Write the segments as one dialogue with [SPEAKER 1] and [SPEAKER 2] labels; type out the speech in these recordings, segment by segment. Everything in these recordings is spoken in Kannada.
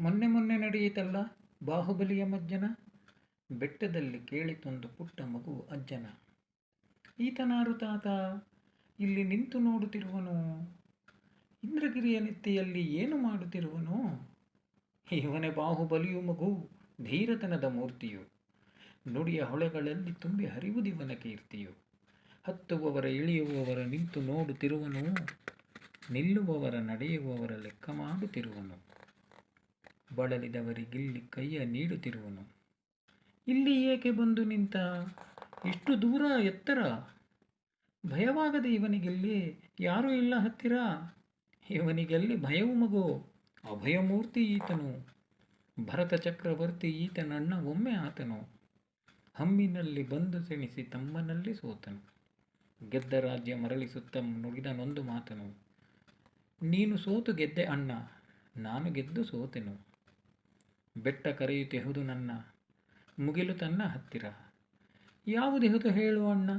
[SPEAKER 1] ಮೊನ್ನೆ ಮೊನ್ನೆ ನಡೆಯಿತಲ್ಲ ಬಾಹುಬಲಿಯ ಮಜ್ಜನ? ಬೆಟ್ಟದಲ್ಲಿ ಕೇಳಿತೊಂದು ಪುಟ್ಟ ಮಗು ಅಜ್ಜನ. ಈತನಾರು ತಾತ, ಇಲ್ಲಿ ನಿಂತು ನೋಡುತ್ತಿರುವನು? ಇಂದ್ರಗಿರಿಯ ನೆತ್ತಿಯಲ್ಲಿ ಏನು ಮಾಡುತ್ತಿರುವನು? ಇವನೇ ಬಾಹುಬಲಿಯು ಮಗು, ಧೀರತನದ ಮೂರ್ತಿಯು. ನುಡಿಯ ಹೊಳೆಗಳಲ್ಲಿ ತುಂಬಿ ಹರಿವುದಿವನ ಕೀರ್ತಿಯು. ಹತ್ತುವವರ, ಇಳಿಯುವವರ, ನಿಂತು ನೋಡುತ್ತಿರುವನು. ನಿಲ್ಲುವವರ, ನಡೆಯುವವರ ಲೆಕ್ಕ ಮಾಡುತ್ತಿರುವನು. ಬಳಲಿದವರಿಗಿಲ್ಲಿ ಕೈಯ ನೀಡುತ್ತಿರುವನು. ಇಲ್ಲಿ ಏಕೆ ಬಂದು ನಿಂತ? ಇಷ್ಟು ದೂರ ಎತ್ತರ? ಭಯವಾಗದೆ ಇವನಿಗೆಲ್ಲಿ ಯಾರೂ ಇಲ್ಲ ಹತ್ತಿರ? ಇವನಿಗೆಲ್ಲಿ ಭಯವು ಮಗು, ಅಭಯಮೂರ್ತಿ ಈತನು. ಭರತ ಚಕ್ರವರ್ತಿ ಈತನಣ್ಣ ಒಮ್ಮೆ ಆತನು. ಹಮ್ಮಿನಲ್ಲಿ ಬಂದು ಸೆಣಿಸಿ ತಮ್ಮನಲ್ಲಿ ಸೋತನು. ಗೆದ್ದ ರಾಜ್ಯ ಮರಳಿಸುತ್ತ ನುಡಿದನೊಂದು ಮಾತನು. ನೀನು ಸೋತು ಗೆದ್ದೆ ಅಣ್ಣ, ನಾನು ಗೆದ್ದು ಸೋತೆನು. ಬೆಟ್ಟ ಕರೆಯುತ್ತೆಹುದು ನನ್ನ, ಮುಗಿಲು ತನ್ನ ಹತ್ತಿರ. ಯಾವುದೆಹುದು ಹೇಳು ಅಣ್ಣ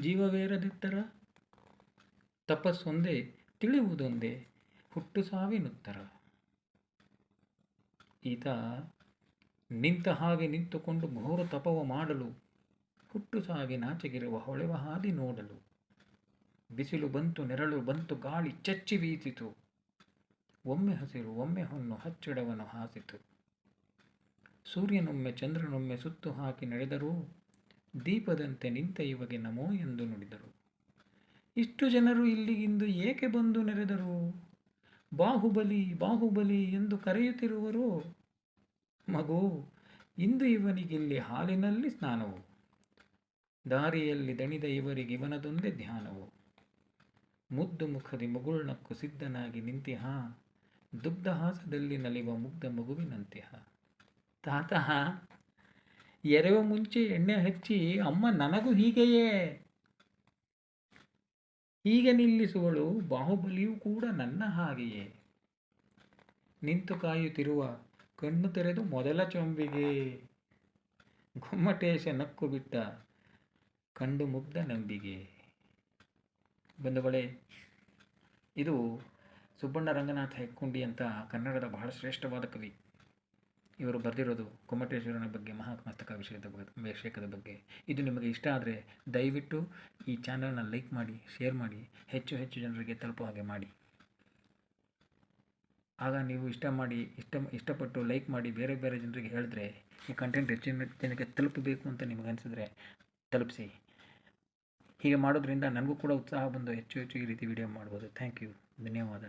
[SPEAKER 1] ಜೀವವೇರದಿತ್ತರ ತಪಸ್ಸೊಂದೇ ತಿಳಿಯುವುದೊಂದೇ, ಹುಟ್ಟು ಸಾವಿನುತ್ತರ. ಈತ ನಿಂತ ಹಾಗೆ ನಿಂತುಕೊಂಡು ಘೋರ ತಪವ ಮಾಡಲು, ಹುಟ್ಟು ಸಾವಿನಾಚೆಗಿರುವ ಹೊಳೆವ ಹಾದಿ ನೋಡಲು. ಬಿಸಿಲು ಬಂತು, ನೆರಳು ಬಂತು, ಗಾಳಿ ಚಚ್ಚಿ ಬೀಸಿತು. ಒಮ್ಮೆ ಹಸಿರು, ಒಮ್ಮೆ ಹೊನ್ನು ಹಚ್ಚಿಡವನ್ನು ಹಾಸಿತು. ಸೂರ್ಯನೊಮ್ಮೆ ಚಂದ್ರನೊಮ್ಮೆ ಸುತ್ತು ಹಾಕಿ ನಡೆದರೂ ದೀಪದಂತೆ ನಿಂತ ಇವಗೆ ನಮೋ ಎಂದು ನುಡಿದರು. ಇಷ್ಟು ಜನರು ಇಲ್ಲಿಗಿಂದು ಏಕೆ ಬಂದು ನೆರೆದರು? ಬಾಹುಬಲಿ ಬಾಹುಬಲಿ ಎಂದು ಕರೆಯುತ್ತಿರುವರು? ಮಗು, ಇಂದು ಇವನಿಗಿಲ್ಲಿ ಹಾಲಿನಲ್ಲಿ ಸ್ನಾನವು? ದಾರಿಯಲ್ಲಿ ದಣಿದ ಇವರಿಗೆ ಇವನದೊಂದೇ ಧ್ಯಾನವು? ಮುದ್ದು ಮುಖದಿ ಮುಗುಳ್ನಕ್ಕು ಸಿದ್ಧನಾಗಿ ನಿಂತಿಹ? ದುಗ್ಧಹಾಸದಲ್ಲಿ ನಲಿವ ಮುಗ್ಧ ಮಗುವಿನಂತಿಹ? ತಾತ, ಎರವ ಮುಂಚೆ ಎಣ್ಣೆ ಹಚ್ಚಿ ಅಮ್ಮ ನನಗೂ ಹೀಗೆಯೇ. ಹೀಗೆ ನಿಲ್ಲಿಸುವಳು ಬಾಹುಬಲಿಯೂ ಕೂಡ ನನ್ನ ಹಾಗೆಯೇ. ನಿಂತು ಕಾಯುತ್ತಿರುವ ಕಣ್ಣು ತೆರೆದು ಮೊದಲ ಚೊಂಬಿಗೆ. ಗುಮ್ಮಟೇಶ ನಕ್ಕು ಬಿಟ್ಟ ಕಂಡು ಮುಗ್ಧ ನಂಬಿಗೆ. ಬಂಧುಗಳೇ, ಇದು ಸುಬ್ಬಣ್ಣ ರಂಗನಾಥ ಹೆಕ್ಕುಂಡಿ ಅಂತ ಕನ್ನಡದ ಬಹಳ ಶ್ರೇಷ್ಠವಾದ ಕವಿ. ಇವರು ಬರೆದಿರೋದು ಕೊಮಟೇಶ್ವರನ ಬಗ್ಗೆ ಮಹಾತ್ಮಸ್ತಕ ವಿಷಯದ ವಿಷಯಕದ ಬಗ್ಗೆ. ಇದು ನಿಮಗೆ ಇಷ್ಟ ಆದರೆ ದಯವಿಟ್ಟು ಈ ಚಾನಲ್ನ ಲೈಕ್ ಮಾಡಿ ಶೇರ್ ಮಾಡಿ, ಹೆಚ್ಚು ಹೆಚ್ಚು ಜನರಿಗೆ ತಲುಪೋ ಹಾಗೆ ಮಾಡಿ. ಆಗ ನೀವು ಇಷ್ಟ ಮಾಡಿ, ಇಷ್ಟ, ಇಷ್ಟಪಟ್ಟು ಲೈಕ್ ಮಾಡಿ, ಬೇರೆ ಬೇರೆ ಜನರಿಗೆ ಹೇಳಿದ್ರೆ ಈ ಕಂಟೆಂಟ್ ಹೆಚ್ಚಿನ ಜನಕ್ಕೆ ತಲುಪಬೇಕು ಅಂತ ನಿಮಗೆ ಅನಿಸಿದ್ರೆ ತಲುಪಿಸಿ. ಹೀಗೆ ಮಾಡೋದ್ರಿಂದ ನನಗೂ ಕೂಡ ಉತ್ಸಾಹ ಬಂದು ಹೆಚ್ಚು ಹೆಚ್ಚು ಈ ರೀತಿ ವಿಡಿಯೋ ಮಾಡ್ಬೋದು. ಥ್ಯಾಂಕ್ ಯು ಧನ್ಯವಾದ.